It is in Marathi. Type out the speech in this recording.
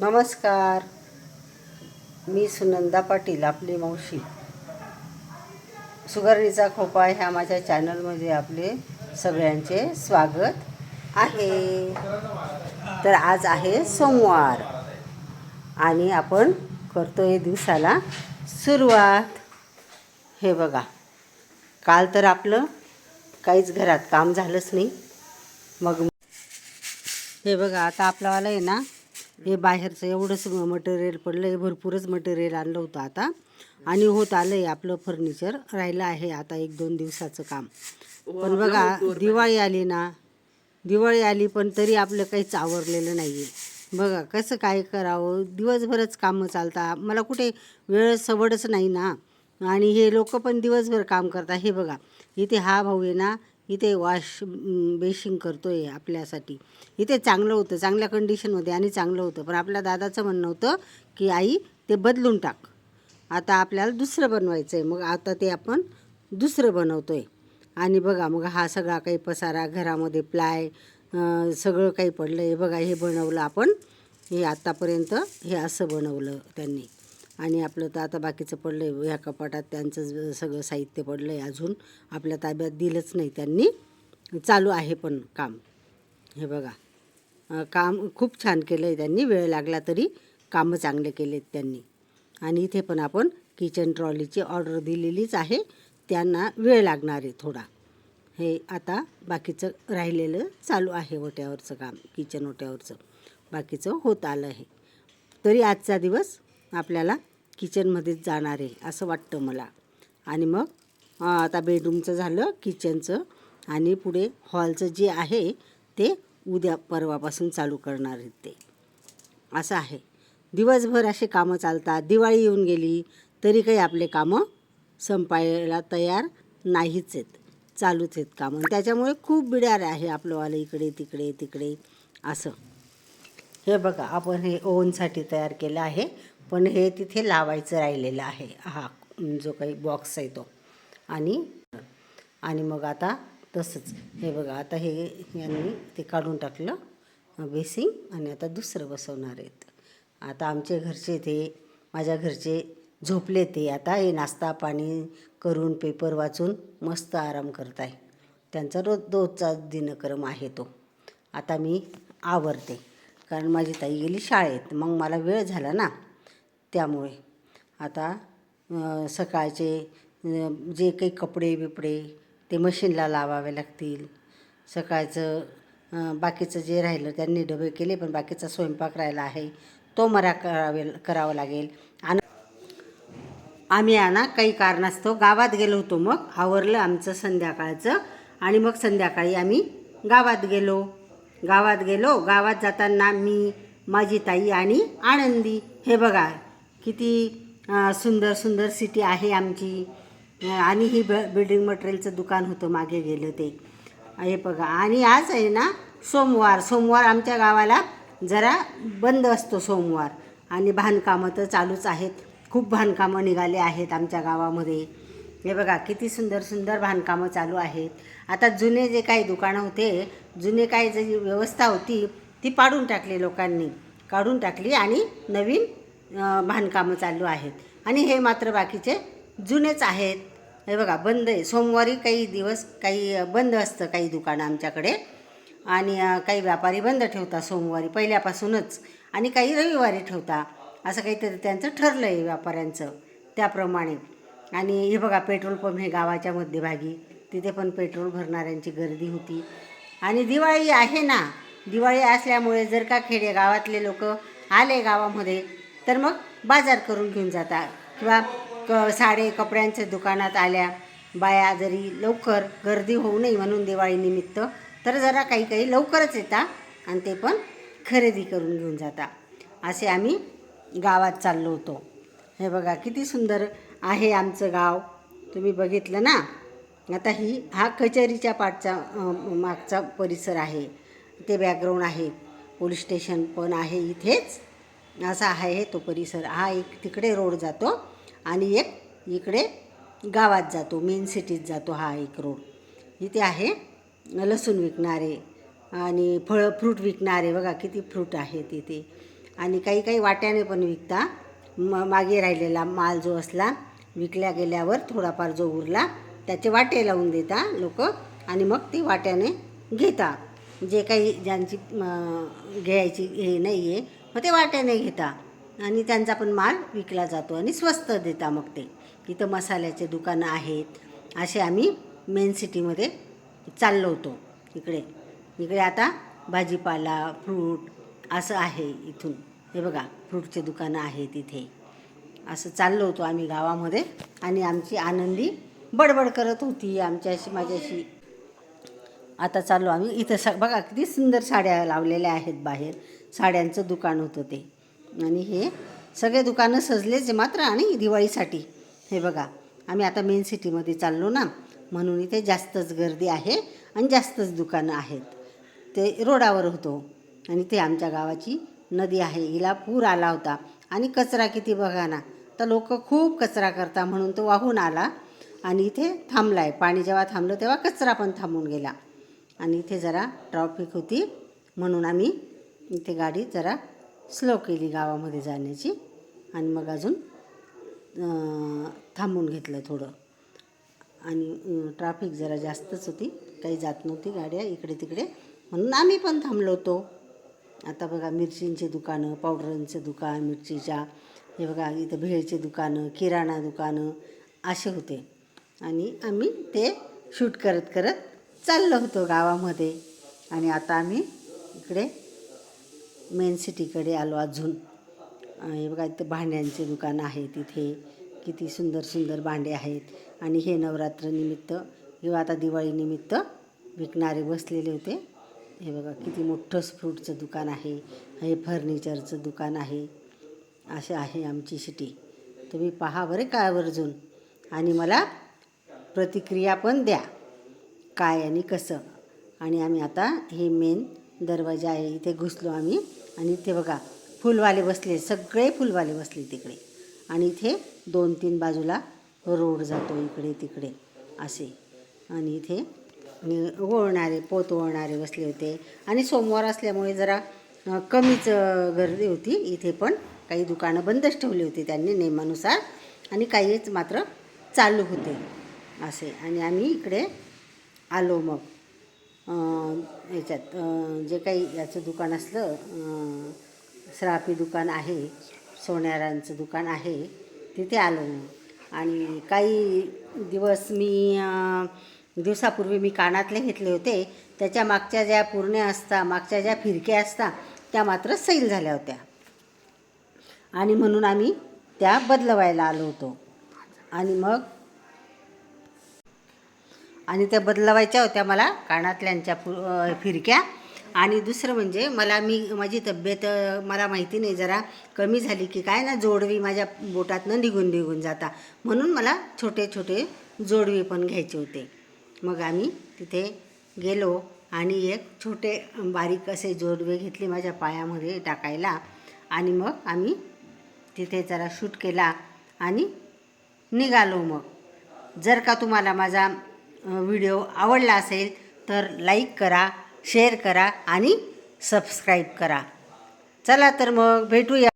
नमस्कार. मी सुनंदा पाटील आपली मावशी. सुगरणीचा खोपा ह्या माझ्या चॅनलमध्ये आपले सगळ्यांचे स्वागत आहे. तर आज आहे सोमवार आणि आपण करतोय दिवसाला सुरुवात. हे बघा काल तर आपलं काहीच घरात काम झालंच नाही. मग हे बघा आता आपलावाला आहे ना हे बाहेरचं एवढंच मटेरियल पडलं आहे भरपूरच मटेरियल आणलं होतं आता. आणि होत आलं आहे आपलं फर्निचर राहिलं आहे आता एक दोन दिवसाचं काम. पण बघा दिवाळी आली ना दिवाळी आली पण तरी आपलं काहीच आवरलेलं नाही आहे बघा कसं काय करावं? दिवसभरच कामं चालतात मला कुठे वेळ सवडच नाही ना. आणि हे लोक पण दिवसभर काम करतात हे बघा इथे हा भाऊ आहे ना इथे वॉश बेशिंग करतो आहे आपल्यासाठी. इथे चांगलं होतं चांगल्या कंडिशनमध्ये आणि चांगलं होतं. पण आपल्या दादाचं म्हणणं होतं की आई ते बदलून टाक. आता आपल्याला दुसरं बनवायचं आहे मग आता ते आपण दुसरं बनवतो आहे आणि बघा मग हा सगळा काही पसारा घरामध्ये प्लाय सगळं काही पडलं. आहे बघा हे बनवलं आपण. हे आत्तापर्यंत हे असं बनवलं त्यांनी. आणि आपलं तर आता बाकीचं पडलं आहे ह्या कपाटात त्यांचं सगळं साहित्य पडलं आहे अजून. आपल्या ताब्यात दिलंच नाही त्यांनी. चालू आहे पण काम. हे बघा. काम खूप छान केलं आहे त्यांनी. वेळ लागला तरी कामं चांगले केलेत त्यांनी. आणि इथे पण आपण किचन ट्रॉलीची ऑर्डर दिलेलीच आहे. त्यांना वेळ लागणार आहे थोडा. हे आता बाकीचं राहिलेलं चालू आहे ओट्यावरचं काम किचन ओट्यावरचं. बाकीचं होत आलं आहे. तरी आजचा दिवस आपल्याला किचनमध्येच जाणार आहे असं वाटतं मला. आणि मग आता बेडरूमचं झालं किचनचं. आणि पुढे हॉलचं जे आहे ते उद्या परवापासून चालू करणार आहेत ते. असं आहे. दिवसभर असे कामं चालतात. दिवाळी येऊन गेली तरी काही आपले कामं संपायला तयार नाहीच आहेत. चालूच आहेत कामं. त्याच्यामुळे खूप बिडार आहे आपलंवालं इकडे तिकडे तिकडे. असं. हे बघा आपण हे ओवनसाठी तयार केलं आहे. पण हे तिथे लावायचं राहिलेलं आहे. हा जो काही बॉक्स आहे तो. आणि आणि मग आता तसंच. हे बघा आता हे यांनी ते काढून टाकलं बेसिंग आणि आता दुसरं बसवणार आहेत. आता आमचे घरचे ते माझ्या घरचे झोपले ते. आता हे नाश्ता पाणी करून पेपर वाचून मस्त आराम करत आहे त्यांचा रोज रोजचा दिनक्रम आहे तो. आता मी आवरते. कारण माझी ताई गेली शाळेत. मग मला वेळ झाला ना. त्यामुळे. आता सकाळचे जे काही कपडे बिपडे ते मशीनला लावावे लागतील. सकाळचं बाकीचं जे राहिलं त्यांनी डबे केले पण बाकीचा स्वयंपाक राहिला आहे तो मला करावे करावा लागेल. आणि आम्ही आणा ना काही कारणास्तव गावात गेलो होतो मग आवरलं आमचं संध्याकाळचं आणि मग संध्याकाळी आम्ही गावात गेलो. गावात गेलो गावात जाताना मी माझी ताई आणि आनंदी. हे बघा किती सुंदर सुंदर सिटी आहे आमची. आणि ही ब बिल्डिंग मटेरियलचं दुकान होतं मागे गेलं ते. हे बघा. आणि आज आहे ना सोमवार. सोमवार आमच्या गावाला जरा बंद असतो सोमवार. आणि बांधकामं तर चालूच आहेत. खूप बांधकामं निघाले आहेत आमच्या गावामध्ये. हे बघा किती सुंदर सुंदर बांधकामं चालू आहेत. आता जुने जे काही दुकानं होते जुने काही जी व्यवस्था होती ती पाडून टाकली लोकांनी. काढून टाकली आणि नवीन बांधकामं चालू आहेत. आणि हे मात्र बाकीचे जुनेच आहेत. हे बघा बंद आहे. सोमवारी काही दिवस काही बंद असतं काही दुकानं आमच्याकडे. आणि काही व्यापारी बंद ठेवतात सोमवारी पहिल्यापासूनच. आणि काही रविवारी ठेवता. असं काहीतरी त्यांचं ठरलं आहे व्यापाऱ्यांचं त्याप्रमाणे. आणि हे बघा पेट्रोल पंप हे गावाच्या मध्यभागी. तिथे पण पेट्रोल भरणाऱ्यांची गर्दी होती. आणि दिवाळी आहे ना. दिवाळी असल्यामुळे जर का खेडे गावातले लोक आले गावामध्ये तर मग बाजार करून घेऊन जातात. किंवा क साडे कपड्यांच्या दुकानात आल्या बाया जरी लवकर गर्दी होऊ नये म्हणून दिवाळीनिमित्त तर जरा काही काही लवकरच येतात आणि ते पण खरेदी करून घेऊन जाता असे आम्ही गावात चाललो होतो. हे बघा किती सुंदर आहे आमचं गाव. तुम्ही बघितलं ना? आता ही हा कचेरीच्या पाठचा मागचा परिसर आहे. ते बॅकग्राऊंड आहे. पोलीस स्टेशन पण आहे इथेच. असा आहे तो परिसर. हा एक तिकडे रोड जातो आणि एक इकडे गावात जातो. मेन सिटीत जातो हा एक रोड इथे आहे लसूण विकणारे आणि फळं फ्रूट विकणारे. बघा किती फ्रूट आहेत इथे. आणि काही काही वाट्याने पण विकता. म मागे राहिलेला माल जो असला विकल्या गेल्यावर थोडाफार जो उरला त्याचे वाटे लावून देता लोक आणि मग ती वाट्याने घेता. जे काही ज्यांची घ्यायची हे नाही आहे मग ते वाट्याने घेता. आणि त्यांचा पण माल विकला जातो आणि स्वस्त देता मग ते. तिथं मसाल्याचे दुकानं आहेत. असे आम्ही मेन सिटीमध्ये चाललो होतो. इकडे. इकडे आता भाजीपाला फ्रूट असं आहे इथून. हे बघा फ्रूटचे दुकानं आहेत इथे. असं चाललो होतो आम्ही गावामध्ये. आणि आमची आनंदी बडबड करत होती. आमच्याशी माझ्याशी. आता चाललो आम्ही. इथं स बघा किती सुंदर साड्या लावलेल्या आहेत बाहेर. साड्यांचं दुकान होतं ते. आणि हे सगळे दुकानं सजलेच मात्र आणि दिवाळीसाठी. हे बघा आम्ही आता मेन सिटीमध्ये चाललो ना म्हणून इथे जास्तच गर्दी आहे आणि जास्तच दुकानं आहेत. ते रोडावर होतो आणि ते आमच्या गावाची नदी आहे. हिला पूर आला होता. आणि कचरा किती बघा ना तर लोक खूप कचरा करता म्हणून तो वाहून आला आणि इथे थांबला आहे पाणी जेव्हा थांबलं तेव्हा कचरा पण थांबून गेला. आणि इथे जरा ट्रॉफिक होती म्हणून आम्ही इथे गाडी जरा स्लो केली गावामध्ये जाण्याची. आणि मग अजून थांबून घेतलं थोडं. आणि ट्रॅफिक जरा जास्तच होती. काही जात नव्हती गाड्या इकडे तिकडे. म्हणून आम्ही पण थांबलो होतो. आता बघा मिरचींचे दुकानं पावडरांचं दुकान मिरचीच्या हे बघा इथं भेळचे दुकानं किराणा दुकानं असे होते. आणि आम्ही ते शूट करत करत चाललो होतो गावामध्ये. आणि आता आम्ही इकडे मेन सिटीकडे आलो अजून. हे बघा इथं भांड्यांचे दुकान आहे तिथे किती सुंदर सुंदर भांडे आहेत. आणि हे नवरात्रनिमित्त किंवा आता दिवाळीनिमित्त विकणारे बसलेले होते. हे बघा किती मोठं फ्रूटचं दुकान आहे. हे फर्निचरचं दुकान आहे. असे आहे आमची सिटी. तुम्ही पहा बरे काय आवर्जून. आणि मला प्रतिक्रिया पण द्या. काय आणि कसं. आणि आम्ही आता हे मेन दरवाजा आहे इथे घुसलो आम्ही. आणि इथे बघा फुलवाले बसले सगळे फुलवाले बसले तिकडे. आणि इथे दोन तीन बाजूला रोड जातो इकडे तिकडे असे. आणि इथे ओळणारे पोत ओळणारे बसले होते. आणि सोमवार असल्यामुळे जरा कमीच गर्दी होती. इथे पण काही दुकानं बंदच ठेवली होती त्यांनी नियमानुसार. आणि काहीच मात्र चालू होते असे. आणि आम्ही इकडे आलो मग. याच्यात जे काही याचं दुकान असलं श्रापी दुकान आहे सोन्यारांचं दुकान आहे तिथे आलो आणि काही दिवस मी दिवसापूर्वी मी कानातले घेतले होते. त्याच्या मागच्या ज्या पूर्ण्या असता मागच्या ज्या फिरक्या असता त्या मात्र सैल झाल्या होत्या. आणि म्हणून आम्ही त्या बदलवायला आलो होतो. आणि मग आणि त्या बदलवायच्या होत्या मला कानातल्यांच्या फु फिरक्या. आणि दुसरं म्हणजे मला मी माझी तब्येत मला माहिती नाही जरा कमी झाली की काय ना जोडवी माझ्या बोटातनं निघून निघून जाता. म्हणून मला छोटे छोटे जोडवी पण घ्यायचे होते. मग आम्ही तिथे गेलो आणि एक छोटे बारीक असे जोडवे घेतले माझ्या पायामध्ये टाकायला. आणि मग आम्ही तिथे जरा शूट केला आणि निघालो मग. जर का तुम्हाला माझा व्हिडिओ आवडला असेल तर लाईक करा शेअर करा आणि सबस्क्राईब करा. चला तर मग भेटूया.